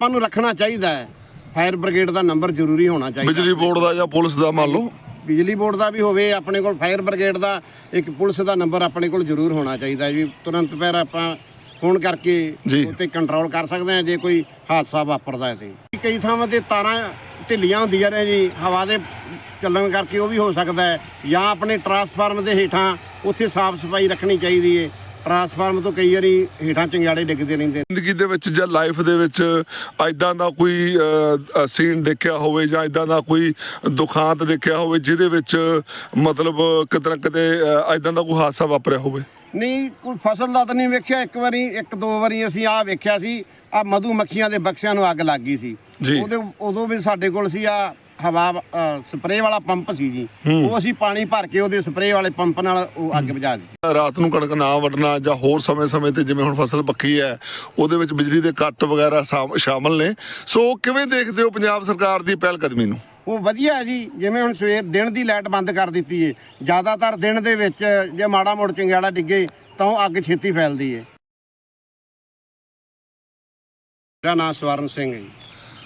ਆਪਾਂ ਨੂੰ ਰੱਖਣਾ ਚਾਹੀਦਾ ਹੈ। ਫਾਇਰ ਬ੍ਰਿਗੇਡ ਦਾ ਨੰਬਰ ਜ਼ਰੂਰੀ ਹੋਣਾ ਚਾਹੀਦਾ। ਬਿਜਲੀ ਬੋਰਡ ਦਾ ਜਾਂ ਪੁਲਿਸ ਦਾ ਮੰਨ ਲਓ। ਬਿਜਲੀ ਬੋਰਡ ਦਾ ਵੀ ਹੋਵੇ ਆਪਣੇ ਕੋਲ ਫਾਇਰ ਬ੍ਰਿਗੇਡ ਦਾ ਇੱਕ ਪੁਲਿਸ ਦਾ ਨੰਬਰ ਆਪਣੇ ਕੋਲ ਜ਼ਰੂਰ ਹੋਣਾ ਚਾਹੀਦਾ ਜੀ ਤੁਰੰਤ ਪੈਰ ਆਪਾਂ ਫੋਨ ਕਰਕੇ। ਉੱਤੇ ਕੰਟਰੋਲ ਕਰ ਸਕਦੇ ਹਾਂ ਜੇ ਕੋਈ ਹਾਦਸਾ ਵਾਪਰਦਾ ਹੈ ਤੇ। ਕਈ ਥਾਵਾਂ ਤੇ ਤਾਰਾਂ ਢਿੱਲੀਆਂ ਹੁੰਦੀਆਂ ਨੇ ਜੀ ਹਵਾ ਦੇ ਚੱਲਣ ਕਰਕੇ ਉਹ ਵੀ ਹੋ ਸਕਦਾ ਹੈ। ਜਾਂ ਆਪਣੇ ਟਰਾਂਸਫਾਰਮ ਦੇ ਹੇਠਾਂ ਉੱਥੇ ਸਾਫ਼ ਸਫ਼ਾਈ ਰੱਖਣੀ ਚਾਹੀਦੀ ਹੈ। ਟਰਾਂਸਫਾਰਮ ਤੋਂ ਕਈ ਵਾਰੀ ਹੇਠਾਂ ਚੰਗਿਆੜੇ ਡਿੱਗਦੇ ਰਹਿੰਦੇ ਜ਼ਿੰਦਗੀ ਦੇ ਵਿੱਚ ਜਾਂ ਲਾਈਫ ਦੇ ਵਿੱਚ ਐਦਾਂ ਦਾ ਕੋਈ ਸੀਨ ਦੇਖਿਆ ਹੋਵੇ ਜਾਂ ਐਦਾਂ ਦਾ ਕੋਈ ਦੁਖਾਂਤ ਦੇਖਿਆ ਹੋਵੇ ਜਿਹਦੇ ਵਿੱਚ ਮਤਲਬ ਕਿਤੇ ਨਾ ਕਿਤੇ ਐਦਾਂ ਦਾ ਕੋਈ ਹਾਦਸਾ ਵਾਪਰਿਆ ਹੋਵੇ? ਨਹੀਂ ਕੋਈ ਫਸਲ ਦਾ ਤਾਂ ਨਹੀਂ ਵੇਖਿਆ। ਇੱਕ ਵਾਰੀ ਇੱਕ ਦੋ ਵਾਰੀ ਅਸੀਂ ਆ ਵੇਖਿਆ ਸੀ। ਆ ਮਧੂ ਮੱਖੀਆਂ ਦੇ ਬਕਸਿਆਂ ਨੂੰ ਅੱਗ ਲੱਗ ਗਈ ਸੀ। ਉਹਦੇ ਉਦੋਂ ਵੀ ਸਾਡੇ ਕੋਲ ਸੀ ਆ ਹਵਾ ਸਪਰੇਅ ਵਾਲਾ ਪੰਪ ਸੀ ਜੀ। ਹੂੰ। ਉਹ ਅਸੀਂ ਪਾਣੀ ਭਰ ਕੇ ਉਹਦੇ ਸਪਰੇਅ ਵਾਲੇ ਪੰਪ ਨਾਲ ਉਹ ਅੱਗ ਬੁਝਾ ਦਿੱਤੀ। ਰਾਤ ਨੂੰ ਕਣਕ ਨਾ ਵੱਢਣਾ ਜਾਂ ਹੋਰ ਸਮੇਂ-ਸਮੇਂ ਤੇ ਜਿਵੇਂ ਹੁਣ ਫਸਲ ਪੱਕੀ ਹੈ ਉਹਦੇ ਵਿੱਚ ਬਿਜਲੀ ਦੇ ਕੱਟ ਵਗੈਰਾ ਸ਼ਾਮ- ਸ਼ਾਮਲ ਨੇ। ਸੋ ਕਿਵੇਂ ਦੇਖਦੇ ਹੋ ਪੰਜਾਬ ਸਰਕਾਰ ਦੀ ਪਹਿਲ ਕਦਮੀ ਨੂੰ? ਉਹ ਵਧੀਆ ਹੈ ਜੀ। ਜਿਵੇਂ ਹੁਣ ਸਵੇਰ ਦਿਨ ਦੀ ਲਾਈਟ ਬੰਦ ਕਰ ਦਿੱਤੀ ਏ ਜ਼ਿਆਦਾਤਰ ਦਿਨ ਦੇ ਵਿੱਚ ਜੇ ਮਾੜਾ ਮੋੜ ਚੰਗਿਆੜਾ ਡਿੱਗੇ ਤਾਂ ਉਹ ਅੱਗ ਛੇਤੀ ਫੈਲਦੀ ਏ। ਮੇਰਾ ਨਾਮ ਸਵਰਨ ਸਿੰਘ ਹੈ ਜੀ।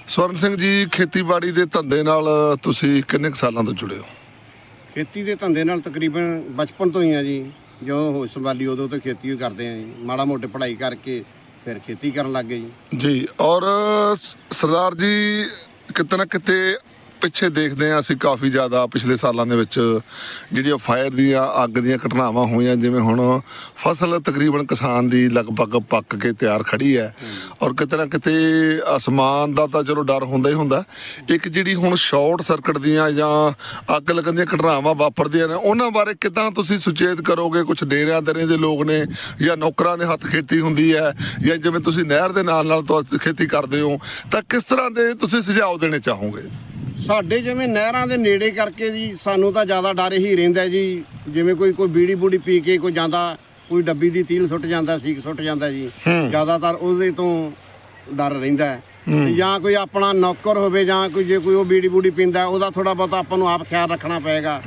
ਸਵਰਨ ਸਿੰਘ ਜੀ ਖੇਤੀਬਾੜੀ ਦੇ ਧੰਦੇ ਨਾਲ ਤੁਸੀਂ ਕਿੰਨੇ ਕੁ ਸਾਲਾਂ ਤੋਂ ਜੁੜੇ ਹੋ? ਖੇਤੀ ਦੇ ਧੰਦੇ ਨਾਲ ਤਕਰੀਬਨ ਬਚਪਨ ਤੋਂ ਹੀ ਆ ਜੀ। ਜਦੋਂ ਹੋਸ਼ ਸੰਭਾਲੀ ਉਦੋਂ ਤੋਂ ਖੇਤੀ ਹੀ ਕਰਦੇ ਆ ਜੀ। ਮਾੜਾ ਮੋਟੇ ਪੜ੍ਹਾਈ ਕਰਕੇ ਫਿਰ ਖੇਤੀ ਕਰਨ ਲੱਗ ਗਏ ਜੀ। ਜੀ ਔਰ ਸਰਦਾਰ ਜੀ ਕਿਤੇ ਨਾ ਕਿਤੇ ਪਿੱਛੇ ਦੇਖਦੇ ਆ ਅਸੀਂ ਕਾਫੀ ਜ਼ਿਆਦਾ ਪਿਛਲੇ ਸਾਲਾਂ ਦੇ ਵਿੱਚ ਜਿਹੜੀਆਂ ਫਾਇਰ ਦੀਆਂ, ਅੱਗ ਦੀਆਂ ਘਟਨਾਵਾਂ ਹੋਈਆਂ, ਜਿਵੇਂ ਹੁਣ ਫਸਲ ਤਕਰੀਬਨ ਕਿਸਾਨ ਦੀ ਲਗਭਗ ਪੱਕ ਕੇ ਤਿਆਰ ਖੜੀ ਹੈ। ਔਰ ਕਿਤੇ ਨਾ ਕਿਤੇ ਅਸਮਾਨ ਦਾ ਤਾਂ ਚਲੋ ਡਰ ਹੁੰਦਾ ਹੀ ਹੁੰਦਾ। ਇੱਕ ਜਿਹੜੀ ਹੁਣ ਸ਼ਾਰਟ ਸਰਕਟ ਦੀਆਂ ਜਾਂ ਅੱਗ ਲੱਗਣ ਦੀਆਂ ਘਟਨਾਵਾਂ ਵਾਪਰਦੀਆਂ ਨੇ, ਉਹਨਾਂ ਬਾਰੇ ਕਿਦਾਂ ਤੁਸੀਂ ਸੁਚੇਤ ਕਰੋਗੇ? ਕੁਝ ਡੇਰਿਆਂ ਦਰਿਆਂ ਦੇ ਲੋਕ ਨੇ ਜਾਂ ਨੌਕਰਾਂ ਦੇ ਹੱਥ ਖੇਤੀ ਹੁੰਦੀ ਹੈ ਜਾਂ ਜਿਵੇਂ ਤੁਸੀਂ ਨਹਿਰ ਦੇ ਨਾਲ ਨਾਲ ਤੁਸੀਂ ਖੇਤੀ ਕਰਦੇ ਹੋ, ਤਾਂ ਕਿਸ ਤਰ੍ਹਾਂ ਦੇ ਤੁਸੀਂ ਸੁਝਾਅ ਦੇਣੇ ਚਾਹੋਗੇ? ਸਾਡੇ ਜਿਵੇਂ ਨਹਿਰਾਂ ਦੇ ਨੇੜੇ ਕਰਕੇ ਜੀ ਸਾਨੂੰ ਤਾਂ ਜ਼ਿਆਦਾ ਡਰ ਹੀ ਰਹਿੰਦਾ ਜੀ। ਜਿਵੇਂ ਕੋਈ ਕੋਈ ਬੀੜੀ ਬੂੜੀ ਪੀ ਕੇ ਕੋਈ ਜਾਂਦਾ ਕੋਈ ਡੱਬੀ ਦੀ ਤੀਲ ਸੁੱਟ ਜਾਂਦਾ ਸੀਕ ਸੁੱਟ ਜਾਂਦਾ ਜੀ। ਜ਼ਿਆਦਾਤਰ ਉਹਦੇ ਤੋਂ ਡਰ ਰਹਿੰਦਾ ਹੈ। ਜਾਂ ਕੋਈ ਆਪਣਾ ਨੌਕਰ ਹੋਵੇ ਜਾਂ ਕੋਈ ਜੇ ਕੋਈ ਉਹ ਬੀੜੀ ਬੂੜੀ ਪੀਂਦਾ ਉਹਦਾ ਥੋੜਾ ਬਹੁਤਾ ਆਪਾਂ ਨੂੰ ਆਪ ਖਿਆਲ ਰੱਖਣਾ ਪਏਗਾ।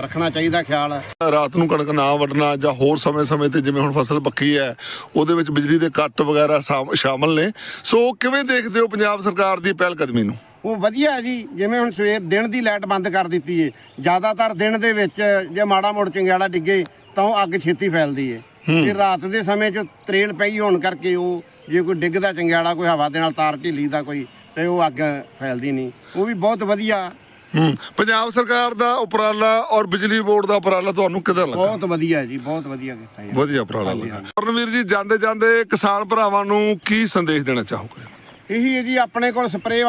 ਰੱਖਣਾ ਚਾਹੀਦਾ ਖਿਆਲ। ਰਾਤ ਨੂੰ ਕਣਕ ਨਾ ਵੱਢਣਾ ਜਾਂ ਹੋਰ ਸਮੇਂ-ਸਮੇਂ ਤੇ ਜਿਵੇਂ ਹੁਣ ਫਸਲ ਪੱਕੀ ਹੈ ਉਹਦੇ ਵਿੱਚ ਬਿਜਲੀ ਦੇ ਕੱਟ ਵਗੈਰਾ ਸ਼ਾਮ- ਸ਼ਾਮਲ ਨੇ। ਸੋ ਕਿਵੇਂ ਦੇਖਦੇ ਹੋ ਪੰਜਾਬ ਸਰਕਾਰ ਦੀ ਪਹਿਲ ਕਦਮੀ ਨੂੰ? ਉਹ ਵਧੀਆ ਜੀ ਜਿਵੇਂ ਹੁਣ ਸਵੇਰ ਦਿਨ ਦੀ ਲਾਈਟ ਬੰਦ ਕਰ ਦਿੱਤੀ ਏ। ਜ਼ਿਆਦਾਤਰ ਦਿਨ ਦੇ ਵਿੱਚ ਜੇ ਮਾੜਾ ਮੋੜ ਚੰਗਿਆੜਾ ਡਿੱਗੇ ਤਾਂ ਉਹ ਅੱਗ ਛੇਤੀ ਫੈਲਦੀ ਏ। ਤੇ ਰਾਤ ਦੇ ਸਮੇਂ 'ਚ ਤਰੇਲ ਪਈ ਹੋਣ ਕਰਕੇ ਉਹ ਜੇ ਕੋਈ ਡਿੱਗਦਾ ਚੰਗਿਆੜਾ ਕੋਈ ਹਵਾ ਦੇ ਨਾਲ ਤਾਰ ਢਿੱਲੀ ਦਾ ਕੋਈ ਤੇ ਉਹ ਅੱਗ ਫੈਲਦੀ ਨਹੀਂ। ਉਹ ਵੀ ਬਹੁਤ ਵਧੀਆ। ਹੂੰ। ਪੰਜਾਬ ਸਰਕਾਰ ਦਾ ਉਪਰਾਲਾ ਔਰ ਬਿਜਲੀ ਬੋਰਡ ਦਾ ਉਪਰਾਲਾ ਤੁਹਾਨੂੰ ਕਿਦਾਂ ਲੱਗਾ? ਬਹੁਤ ਵਧੀਆ ਜੀ ਬਹੁਤ ਵਧੀਆ ਕੀਤਾ ਜੀ। ਵਧੀਆ ਉਪਰਾਲਾ ਲੱਗਾ। ਪਰਨਵੀਰ ਜੀ ਜਾਂਦੇ ਜਾਂਦੇ ਕਿਸਾਨ ਭਰਾਵਾਂ ਨੂੰ ਕੀ ਸੰਦੇਸ਼ ਦੇਣਾ ਚਾਹੋਗੇ? ਇਹੀ ਹੈ ਜੀ ਆਪਣੇ ਕੋਲ ਸਪਰੇਅ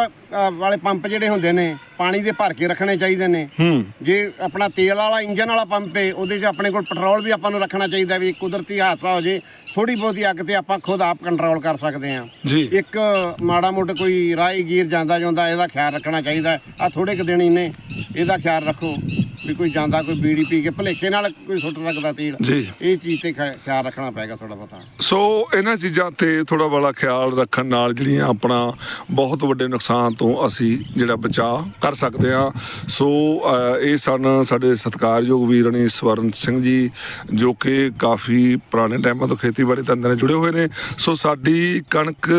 ਵਾਲੇ ਪੰਪ ਜਿਹੜੇ ਹੁੰਦੇ ਨੇ ਪਾਣੀ ਦੇ ਭਰ ਕੇ ਰੱਖਣੇ ਚਾਹੀਦੇ ਨੇ। ਜੇ ਆਪਣਾ ਤੇਲ ਵਾਲਾ ਇੰਜਨ ਵਾਲਾ ਪੰਪ ਹੈ ਉਹਦੇ 'ਚ ਆਪਣੇ ਕੋਲ ਪੈਟਰੋਲ ਵੀ ਆਪਾਂ ਨੂੰ ਰੱਖਣਾ ਚਾਹੀਦਾ ਵੀ ਕੁਦਰਤੀ ਹਾਦਸਾ ਹੋ ਜੇ ਥੋੜੀ ਬਹੁਤੀ ਅੱਗ ਤੇ ਆਪਾਂ ਖੁਦ ਆਪ ਕੰਟਰੋਲ ਕਰ ਸਕਦੇ ਹਾਂ। ਇੱਕ ਮਾੜਾ ਮੋਟਾ ਕੋਈ ਰਾਹੀ ਗੀਰ ਜਾਂਦਾ ਜਾਂਦਾ ਇਹਦਾ ਖਿਆਲ ਰੱਖਣਾ ਚਾਹੀਦਾ। ਆ ਥੋੜੇ ਕੁ ਦਿਨ ਹੀ ਨੇ ਇਹਦਾ ਖਿਆਲ ਰੱਖੋ। ਵੀ ਕੋਈ ਜਾਂਦਾ ਕੋਈ ਬੀੜੀ ਪੀ ਕੇ ਭਲੇਖੇ ਨਾਲ ਕੋਈ ਸੁੱਟ ਸਕਦਾ ਤੇਲ ਜੀ। ਇਹ ਚੀਜ਼ ਤੇ ਖਿਆ- ਖਿਆਲ ਰੱਖਣਾ ਪਏਗਾ ਥੋੜਾ ਬਹੁਤਾ। ਸੋ ਇਹਨਾਂ ਚੀਜ਼ਾਂ ਤੇ ਥੋੜਾ ਬੜਾ ਖਿਆਲ ਰੱਖਣ ਨਾਲ ਜਿਹੜੀਆਂ ਆਪਣਾ ਬਹੁਤ ਵੱਡੇ ਨੁਕਸਾਨ ਤੋਂ ਅਸੀਂ ਜਿਹੜਾ ਬਚਾਅ ਕਰ ਸਕਦੇ ਹਾਂ। ਸੋ ਇਹ ਸਨ ਸਾਡੇ ਸਤਿਕਾਰਯੋਗ ਵੀਰ ਨੇ ਸਵਰਨ ਸਿੰਘ ਜੀ ਜੋ ਕਿ ਕਾਫੀ ਪੁਰਾਣੇ ਟਾਈਮਾਂ ਤੋਂ ਖੇਤੀਬਾੜੀ ਧੰਦੇ ਨਾਲ ਜੁੜੇ ਹੋਏ ਨੇ। ਸੋ ਸਾਡੀ ਕਣਕ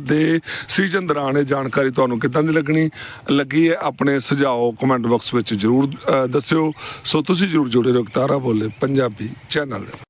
ਦੇ ਸੀਜ਼ਨ ਦੌਰਾਨ ਇਹ ਜਾਣਕਾਰੀ ਤੁਹਾਨੂੰ ਕਿੱਦਾਂ ਦੀ ਲੱਗਣੀ? ਲੱਗੀ ਹੈ ਆਪਣੇ ਸੁਝਾਅ ਕਮੈਂਟ ਬਾਕਸ ਵਿੱਚ ਜਰੂਰ ਦੱਸਿਓ। ਸੋ ਤੁਸੀਂ ਜਰੂਰ ਜੁੜੇ ਰਹੋ ਤਾਰਾ ਬੋਲੇ ਪੰਜਾਬੀ ਚੈਨਲ ਦੇ